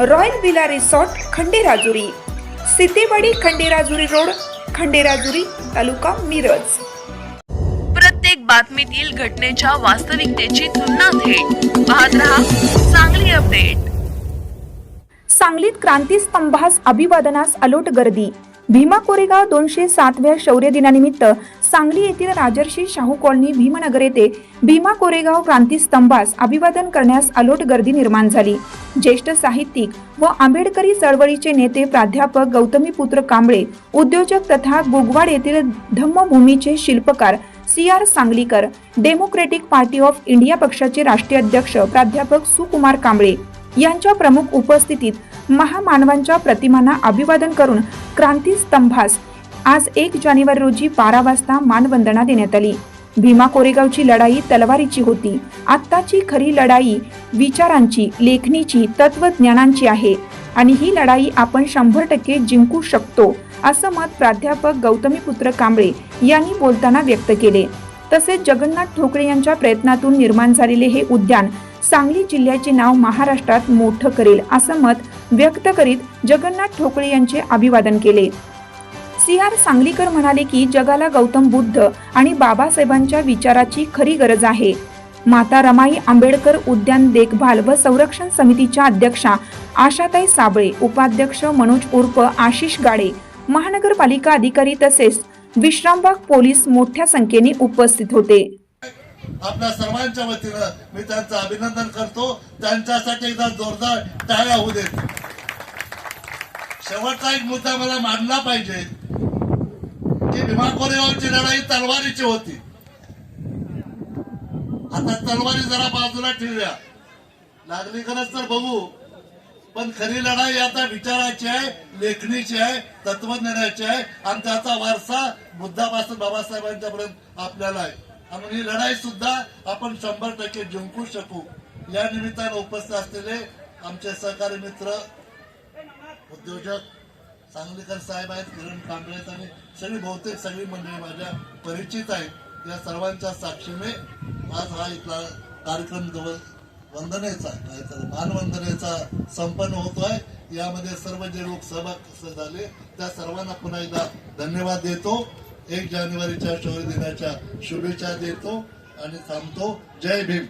Royal villa resort Khanderajuri. Sitewadi Khanderajuri road Khanderajuri taluka Miraj. प्रत्येक बातमीतील घटनेच्या वास्तविकतेची तुलना थेट. पाहत रहा चांगली अपडेट. सांगलीत क्रांतीस्तंभास अभिवादनास अलोट गर्दी. भीमा कोरेगाव दोनशे सातव्या शौर्य दिनानिमित्त सांगली येथील राजर्षी शाहू कॉलनी भीमनगर येथे भीमा कोरेगाव क्रांती स्तंभास अभिवादन करण्यास अलोट गर्दी निर्माण झाली. ज्येष्ठ साहित्यिक व आंबेडकरी चळवळीचे नेते प्राध्यापक गौतमीपुत्र कांबळे उद्योजक तथा बुगवाड येथील धम्मभूमीचे शिल्पकार C R Sanglikar democratic party of India पक्षाचे राष्ट्रीय अध्यक्ष प्राध्यापक सुकुमार कांबळे यांच्या प्रमुख उपस्थितीत महामानवांच्या प्रतिमांना अभिवादन करून क्रांती स्तंभास आज एक जानेवारी रोजी बारा वाजता मानवंदना देण्यात आली. भीमा कोरेगावची लढाई तलवारीची होती. आत्ताची खरी लढाई विचारांची लेखणीची तत्वज्ञानांची आहे आणि ही लढाई आपण शंभर टक्के जिंकू शकतो असं मत प्राध्यापक गौतमीपुत्र कांबळे यांनी बोलताना व्यक्त केले. तसेच जगन्नाथ ठोकळे यांच्या प्रयत्नातून निर्माण झालेले हे उद्यान सांगली जिल्ह्याचे नाव महाराष्ट्रात मोठं करेल असं मत व्यक्त करीत जगन्नाथ ठोकळे यांचे अभिवादन केले. सी आर सांगलीकर म्हणाले की जगाला गौतम बुद्ध आणि बाबासाहेबांच्या विचाराची खरी गरज आहे. माता रमाई आंबेडकर उद्यान देखभाल व संरक्षण समितीच्या अध्यक्षा आशाताई साबळे उपाध्यक्ष मनोज उर्फ आशिष गाडे महानगरपालिका अधिकारी तसेच विश्रामबाग पोलीस मोठ्या संख्येने उपस्थित होते. आपल्या सर्वांच्या वतीनं मी त्यांचं अभिनंदन करतो. त्यांच्यासाठी एकदा जोरदार टाळ्या होऊ देत. शेवटचा एक मुद्दा मला मांडला पाहिजे. की भीमा कोरेगावची लढाई तलवारीची होती. आता तलवारी जरा बाजूला ठेवूया. लागली खरंच तर बघू पण खरी लढाई आता विचाराची आहे लेखणीची आहे तत्वज्ञानाची आहे आणि त्याचा वारसा बुद्धापासून बाबासाहेबांच्या पर्यंत आपल्याला आहे. आणि ही लढाई सुद्धा आपण शंभर टक्के जिंकू शकू. या निमित्तानं उपस्थित असलेले आमचे सहकारी मित्र उद्योजक सांगलीकर साहेब आहेत किरण कांबळे आहेत आणि सगळी बहुतेक सगळी मंडळी माझ्या परिचित आहेत. या सर्वांच्या साक्षीने आज हा इथला कार्यक्रम जवळ वंदनेचा काय तर मानवंदनेचा संपन्न होतोय. यामध्ये सर्व जे लोक सहभाग झाले त्या सर्वांना पुन्हा एकदा धन्यवाद देतो. एक जानेवारीच्या शौर्य दिनाच्या शुभेच्छा देतो आणि थांबतो. जय भीम.